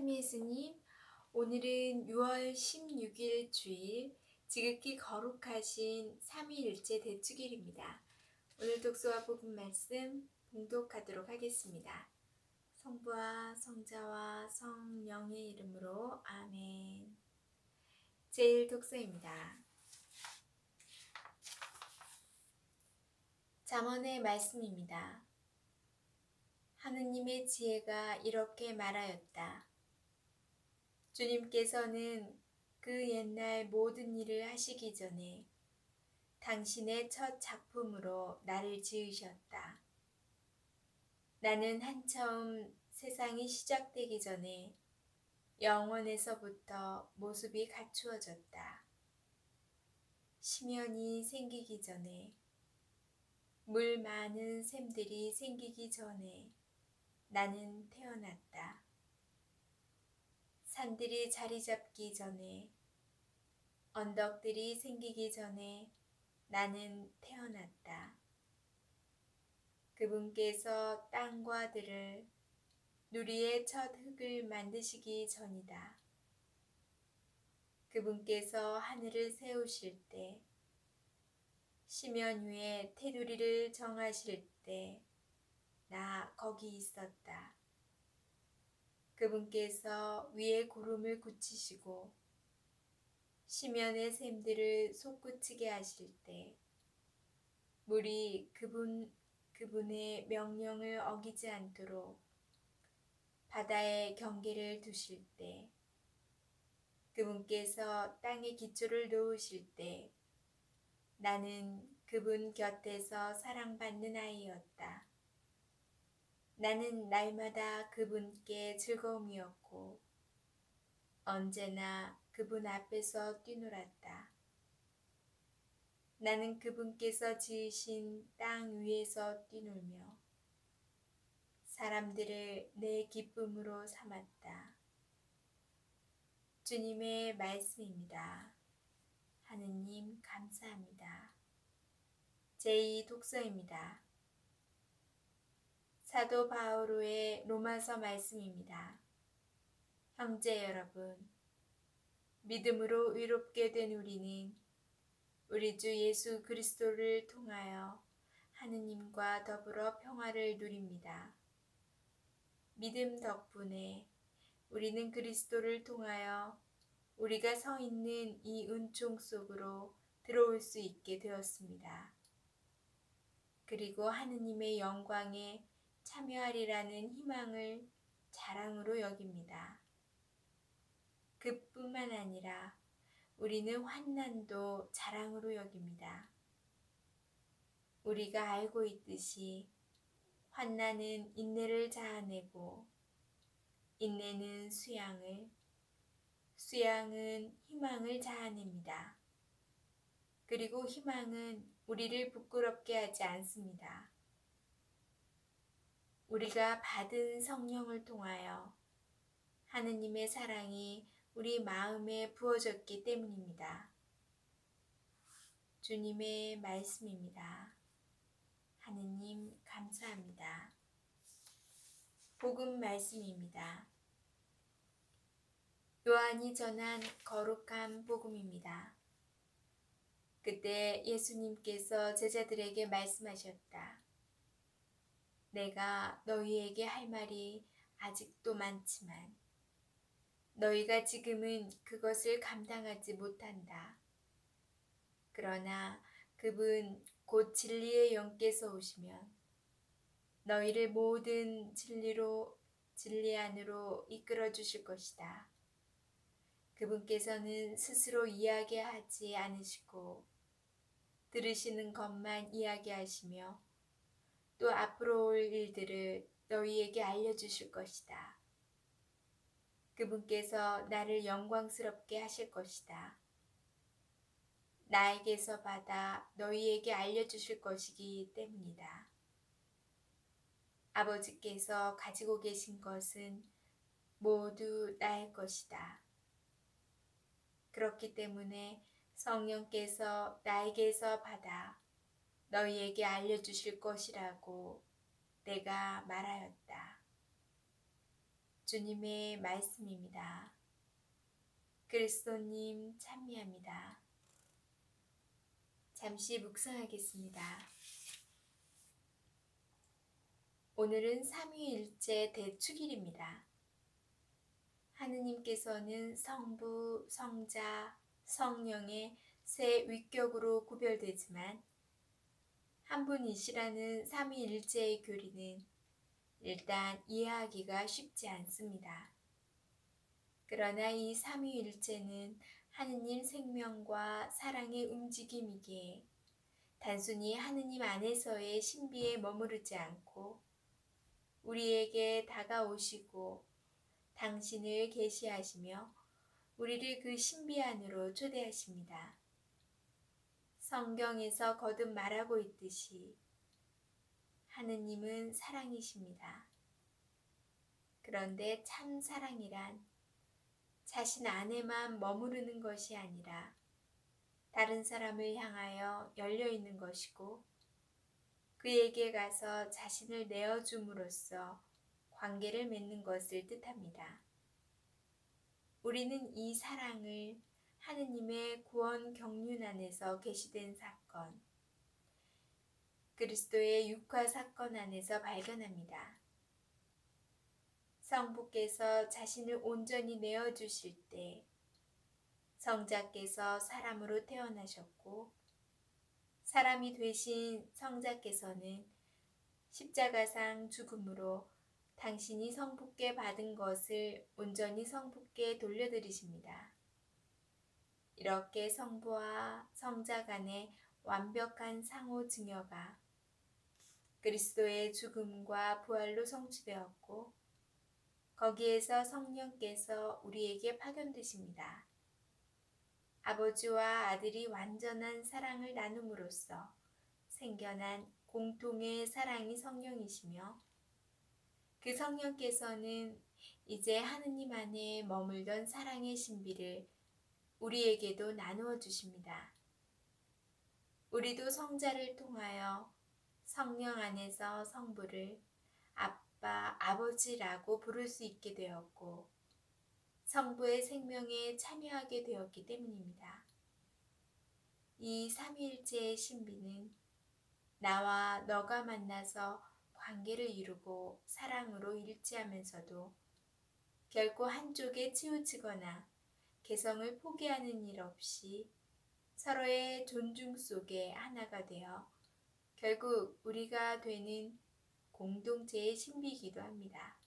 참예수님, 오늘은 6월 16일 주일, 지극히 거룩하신 삼위일체 대축일입니다. 오늘 독서와 복음 말씀 봉독하도록 하겠습니다. 성부와 성자와 성령의 이름으로 아멘. 제일 독서입니다. 잠언의 말씀입니다. 하느님의 지혜가 이렇게 말하였다. 주님께서는 그 옛날 모든 일을 하시기 전에 당신의 첫 작품으로 나를 지으셨다. 나는 한처음 세상이 시작되기 전에 영원에서부터 모습이 갖추어졌다. 심연이 생기기 전에 물 많은 샘들이 생기기 전에 나는 태어났다. 산들이 자리 잡기 전에, 언덕들이 생기기 전에 나는 태어났다. 그분께서 땅과 들을 누리의 첫 흙을 만드시기 전이다. 그분께서 하늘을 세우실 때, 심연 위에 테두리를 정하실 때, 나 거기 있었다. 그분께서 위에 구름을 굳히시고 시면의 샘들을 솟구치게 하실 때 물이 그분 그분의 명령을 어기지 않도록 바다에 경계를 두실 때 그분께서 땅에 기초를 놓으실 때 나는 그분 곁에서 사랑받는 아이였다. 나는 날마다 그분께 즐거움이었고 언제나 그분 앞에서 뛰놀았다. 나는 그분께서 지으신 땅 위에서 뛰놀며 사람들을 내 기쁨으로 삼았다. 주님의 말씀입니다. 하느님 감사합니다. 제2 독서입니다. 사도 바오로의 로마서 말씀입니다. 형제 여러분, 믿음으로 의롭게 된 우리는 우리 주 예수 그리스도를 통하여 하느님과 더불어 평화를 누립니다. 믿음 덕분에 우리는 그리스도를 통하여 우리가 서 있는 이 은총 속으로 들어올 수 있게 되었습니다. 그리고 하느님의 영광에 참여하리라는 희망을 자랑으로 여깁니다. 그뿐만 아니라 우리는 환난도 자랑으로 여깁니다. 우리가 알고 있듯이 환난은 인내를 자아내고 인내는 수양을 수양은 희망을 자아냅니다. 그리고 희망은 우리를 부끄럽게 하지 않습니다. 우리가 받은 성령을 통하여 하느님의 사랑이 우리 마음에 부어졌기 때문입니다. 주님의 말씀입니다. 하느님 감사합니다. 복음 말씀입니다. 요한이 전한 거룩한 복음입니다. 그때 예수님께서 제자들에게 말씀하셨다. 내가 너희에게 할 말이 아직도 많지만 너희가 지금은 그것을 감당하지 못한다. 그러나 그분 곧 진리의 영께서 오시면 너희를 모든 진리로 진리 안으로 이끌어 주실 것이다. 그분께서는 스스로 이야기하지 않으시고 들으시는 것만 이야기하시며 또 앞으로 올 일들을 너희에게 알려주실 것이다. 그분께서 나를 영광스럽게 하실 것이다. 나에게서 받아 너희에게 알려주실 것이기 때문이다. 아버지께서 가지고 계신 것은 모두 나의 것이다. 그렇기 때문에 성령께서 나에게서 받아 너희에게 알려주실 것이라고 내가 말하였다. 주님의 말씀입니다. 그리스도님 찬미합니다. 잠시 묵상하겠습니다. 오늘은 삼위일체 대축일입니다. 하느님께서는 성부, 성자, 성령의 세 위격으로 구별되지만 한 분이시라는 삼위일체의 교리는 일단 이해하기가 쉽지 않습니다. 그러나 이 삼위일체는 하느님 생명과 사랑의 움직임이기에 단순히 하느님 안에서의 신비에 머무르지 않고 우리에게 다가오시고 당신을 계시하시며 우리를 그 신비 안으로 초대하십니다. 성경에서 거듭 말하고 있듯이 하느님은 사랑이십니다. 그런데 참 사랑이란 자신 안에만 머무르는 것이 아니라 다른 사람을 향하여 열려 있는 것이고 그에게 가서 자신을 내어줌으로써 관계를 맺는 것을 뜻합니다. 우리는 이 사랑을 하느님의 구원 경륜 안에서 계시된 사건, 그리스도의 육화 사건 안에서 발견합니다. 성부께서 자신을 온전히 내어주실 때 성자께서 사람으로 태어나셨고 사람이 되신 성자께서는 십자가상 죽음으로 당신이 성부께 받은 것을 온전히 성부께 돌려드리십니다. 이렇게 성부와 성자 간의 완벽한 상호 증여가 그리스도의 죽음과 부활로 성취되었고 거기에서 성령께서 우리에게 파견되십니다. 아버지와 아들이 완전한 사랑을 나눔으로써 생겨난 공통의 사랑이 성령이시며 그 성령께서는 이제 하느님 안에 머물던 사랑의 신비를 우리에게도 나누어 주십니다. 우리도 성자를 통하여 성령 안에서 성부를 아빠, 아버지라고 부를 수 있게 되었고 성부의 생명에 참여하게 되었기 때문입니다. 이 삼위일체의 신비는 나와 너가 만나서 관계를 이루고 사랑으로 일치하면서도 결코 한쪽에 치우치거나 개성을 포기하는 일 없이 서로의 존중 속에 하나가 되어 결국 우리가 되는 공동체의 신비이기도 합니다.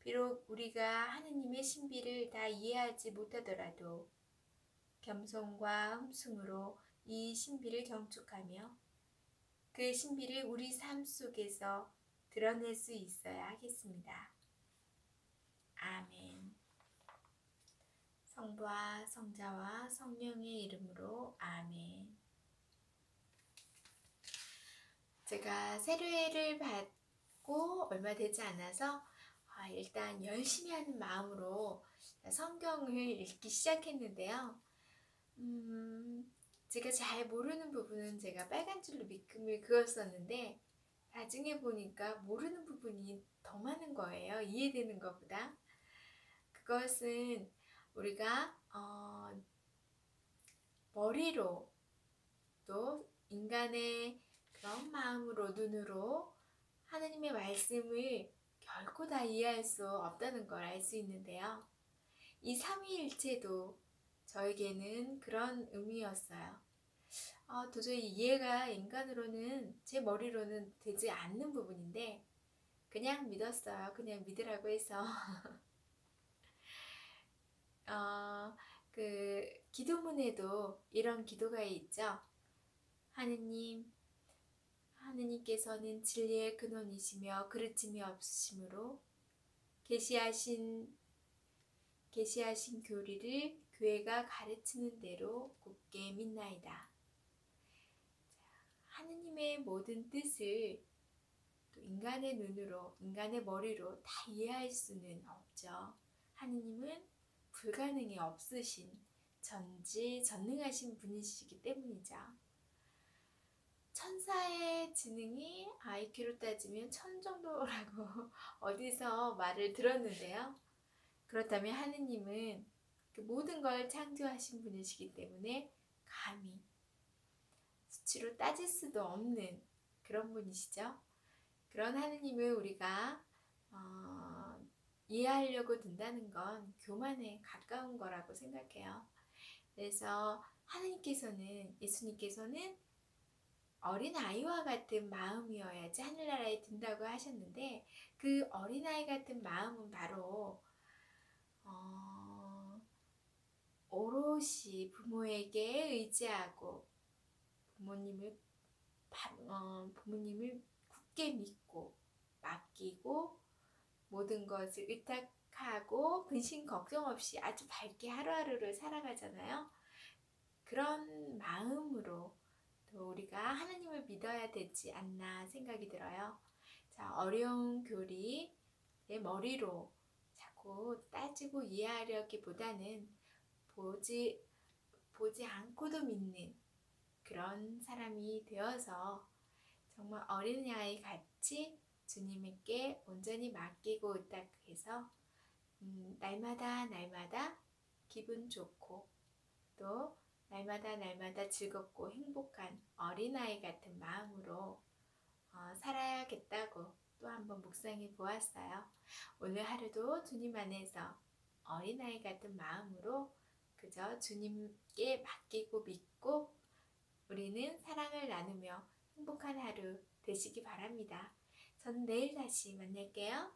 비록 우리가 하느님의 신비를 다 이해하지 못하더라도 겸손과 흠숭으로 이 신비를 경축하며 그 신비를 우리 삶 속에서 드러낼 수 있어야 하겠습니다. 아멘. 성부와 성자와 성령의 이름으로 아멘. 제가 세례를 받고 얼마 되지 않아서 아, 일단 열심히 하는 마음으로 성경을 읽기 시작했는데요. 음, 제가 잘 모르는 부분은 제가 빨간 줄로 밑금을 그었었는데 나중에 보니까 모르는 부분이 더 많은 거예요. 이해되는 것보다. 그것은 우리가 어, 머리로 또 인간의 그런 마음으로 눈으로 하나님의 말씀을 결코 다 이해할 수 없다는 걸 알 수 있는데요. 이 삼위일체도 저에게는 그런 의미였어요. 어, 도저히 이해가 인간으로는 제 머리로는 되지 않는 부분인데 그냥 믿었어요. 그냥 믿으라고 해서 어, 그 기도문에도 이런 기도가 있죠. 하느님, 하느님께서는 진리의 근원이시며 그르침이 없으시므로 계시하신 계시하신 교리를 교회가 가르치는 대로 곱게 믿나이다. 하느님의 모든 뜻을 또 인간의 눈으로, 인간의 머리로 다 이해할 수는 없죠. 하느님은 불가능이 없으신 전지 전능하신 분이시기 때문이죠. 천사의 지능이 IQ로 따지면 천 정도라고 어디서 말을 들었는데요. 그렇다면 하느님은 그 모든 걸 창조하신 분이시기 때문에 감히 수치로 따질 수도 없는 그런 분이시죠. 그런 하느님을 우리가 어, 이해하려고 든다는 건 교만에 가까운 거라고 생각해요. 그래서 하느님께서는 예수님께서는 어린 아이와 같은 마음이어야지 하늘나라에 든다고 하셨는데 그 어린 아이 같은 마음은 바로 어, 오롯이 부모에게 의지하고 부모님을 바- 어, 부모님을 굳게 믿고 맡기고 모든 것을 의탁하고 근심 걱정 없이 아주 밝게 하루하루를 살아가잖아요. 그런 마음으로 또 우리가 하나님을 믿어야 되지 않나 생각이 들어요. 자, 어려운 교리 내 머리로 자꾸 따지고 이해하려기보다는 보지 보지 않고도 믿는 그런 사람이 되어서 정말 어린아이 같이 주님께 온전히 맡기고 의탁해서 음, 날마다 날마다 기분 좋고 또 날마다 날마다 즐겁고 행복한 어린아이 같은 마음으로 어, 살아야겠다고 또 한번 묵상해 보았어요. 오늘 하루도 주님 안에서 어린아이 같은 마음으로 그저 주님께 맡기고 믿고 우리는 사랑을 나누며 행복한 하루 되시기 바랍니다. 저는 내일 다시 만날게요.